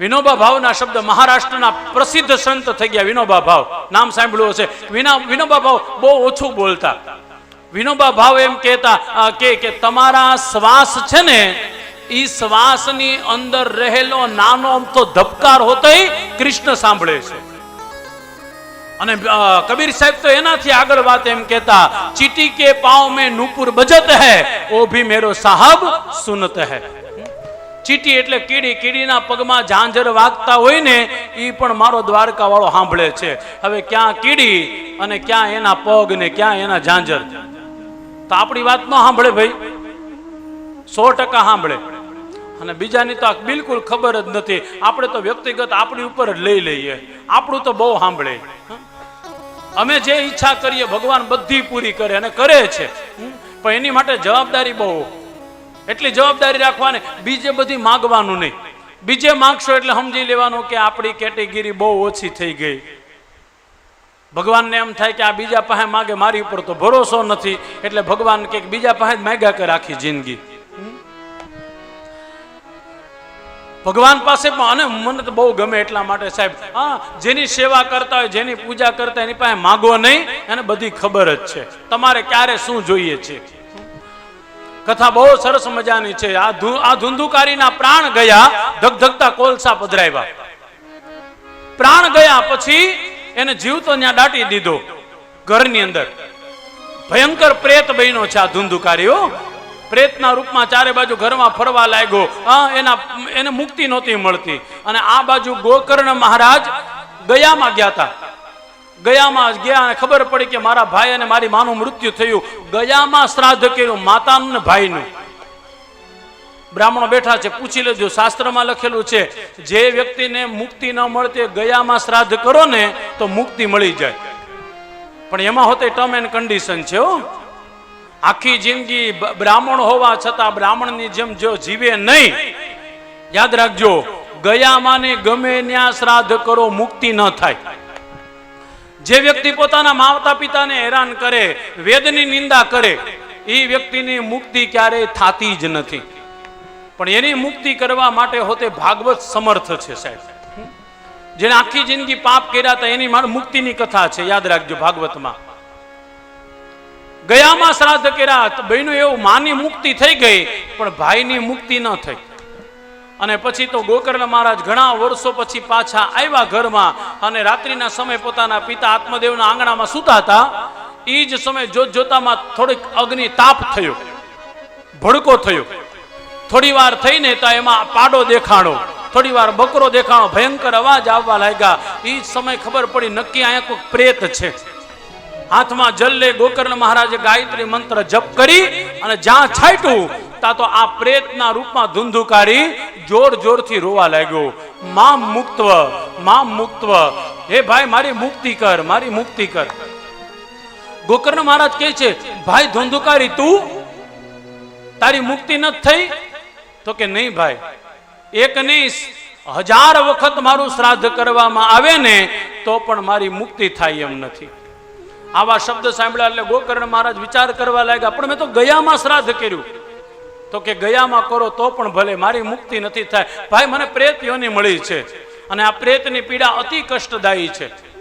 વિનોબા ભાવના શબ્દ મહારાષ્ટ્રના પ્રસિદ્ધ સંત થઈ ગયા વિનોબા ભાવ. નામ સાંભળ્યું હશે. વિના વિનોબા ભાવ બહુ ઓછું બોલતા. વિનોબા ભાવ એમ કહેતા કે તમારા શ્વાસ છે ને એ શ્વાસની અંદર રહેલો નાનો તો ધબકાર હોતો કૃષ્ણ સાંભળે છે. અને કબીર સાહેબ તો એનાથી આગળ વાત એમ કહેતા, ચીટી કે પાવ મેં નુપુર બજત હૈ, ઓ ભી મેરો સાહબ સુનત હૈ. ચીટી એટલે કીડી, કીડીના પગમાં ઝાંઝર વાગતા હોય ને એ પણ મારો દ્વારકા વાળો સાંભળે છે. હવે ક્યાં કીડી અને ક્યાં એના પગ ને ક્યાં એના ઝાંઝર? તો આપણી વાત ન સાંભળે ભાઈ. સો ટકા સાંભળે. અને બીજાની તો બિલકુલ ખબર જ નથી. આપણે તો વ્યક્તિગત આપણી ઉપર જ લઈ લઈએ. આપણું તો બહુ સાંભળે? અમે જે ઈચ્છા કરીએ ભગવાન બધી પૂરી કરે અને કરે છે? પણ એની માટે જવાબદારી બહુ. એટલી જવાબદારી રાખવાની. બીજે બધી માગવાનું નહીં. બીજે માગશો એટલે સમજી લેવાનું કે આપણી કેટેગરી બહુ ઓછી થઈ ગઈ. ભગવાનને એમ થાય કે આ બીજા પાસે માગે, મારી ઉપર તો ભરોસો નથી. એટલે ભગવાન કે બીજા પાસે જ માગ્યા કરે આખી જિંદગી. ભગવાન પાસે પણ અને મને તો બહુ ગમે એટલા માટે સાહેબ. હા, જેની સેવા કરતા હોય, જેની પૂજા કરતા એની પાસે માગો નહીં. એને બધી ખબર જ છે. તમારે ક્યારે શું જોઈએ છે? કથા બહુ સરસ મજાની છે. આ આ ધુંધુકારીના પ્રાણ ગયા, ધગધગતા કોલસા પધરાવ્યા. પ્રાણ ગયા પછી એને જીવ તો ત્યાં દાટી દીધો ઘરની અંદર. ભયંકર પ્રેત બન્યો છે આ ધુંધુકારીઓ. પ્રેતના રૂપમાં ચારે બાજુ ઘરમાં ફરવા લાગ્યો. હા એના એને મુક્તિ નહોતી મળતી. અને આ બાજુ ગોકર્ણ મહારાજ ગયામાં ગયા હતા. ગયામાં ગયા અને ખબર પડી કે મારા ભાઈ અને મારી માનું મૃત્યુ થયું. ગયામાં શ્રાદ્ધ કર્યું માતાનું ને ભાઈનું. બ્રાહ્મણો બેઠા છે, પૂછી લેજો, શાસ્ત્રમાં લખેલું છે, જે વ્યક્તિને મુક્તિ ન મળતી ગયામાં શ્રાદ્ધ કરો ને, તો મુક્તિ મળી જાય. પણ એમાં હોતે ટર્મ એન્ડ કન્ડિશન છે, હો. આખી જિંદગી બ્રાહ્મણ હોવા છતાં બ્રાહ્મણની જેમ જો જીવે નહીં. યાદ રાખજો ગયામાં ને ગમે ત્યાં શ્રાદ્ધ કરો, મુક્તિ ન થાય. જે વ્યક્તિ પોતાના માતા પિતાને હેરાન કરે, વેદની નિંદા કરે એ વ્યક્તિની મુક્તિ ક્યારેય થાતી જ નથી. પણ એની મુક્તિ કરવા માટે હોતે ભાગવત સમર્થ છે સાહેબ. જેને આખી જિંદગી પાપ કર્યા હતા, એની માટે મુક્તિની કથા છે, યાદ રાખજો ભાગવતમાં. ગયામાં શ્રાદ્ધ કર્યા બહેનો એવું માની મુક્તિ થઈ ગઈ, પણ ભાઈની મુક્તિ ન થઈ. અને પછી તો ગોકર્ણ મહારાજ ઘણા વર્ષો પછી પાછા આવ્યા ઘરમાં અને રાત્રિના સમય પોતાના પિતા આત્મદેવના આંગણામાં સૂતા હતા. એ જ સમય જોત જોતામાં થોડીક અગ્નિ તાપ થયો, ભડકો થયો. થોડી વાર થઈને તો એમાં પાડો દેખાણો થોડી વાર બકરો દેખાણો, ભયંકર અવાજ આવવા લાગ્યા. એ જ સમય ખબર પડી, નક્કી અહીંયા કોઈ પ્રેત છે. હાથમાં જલ લે ગોકર્ણ મહારાજે ગાયત્રી મંત્ર જપ કરી અને જ્યાં છાંટ્યું તા તો આ પ્રેતના રૂપમાં ધુંધુકારી જોર જોરથી રોવા લાગ્યો. મા મુક્તવ, મામ મુક્તવ. હે ભાઈ, મારી મુક્તિ કર, મારી મુક્તિ કર. ગોકર્ણ મહારાજ કહે છે, ભાઈ ધોંધુકારી, તું? તારી મુક્તિ ન થઈ? તો કે, નહીં ભાઈ. એક નહીં હજાર વખત મારું શ્રાદ્ધ કરવામાં આવે ને, તો પણ મારી મુક્તિ થાય એમ નથી. આવા શબ્દ સાંભળ્યા એટલે ગોકર્ણ મહારાજ વિચાર કરવા લાગ્યા. પણ મેં તો ગયામાં શ્રાદ્ધ કર્યું. તો કે ગયામાં કરો તો પણ ભલે, મારી મુક્તિ નથી થાય. ભાઈ, મને પ્રેત યોની મળી છે. અને આ પ્રેતની પીડા અતિ કષ્ટદાયી છે.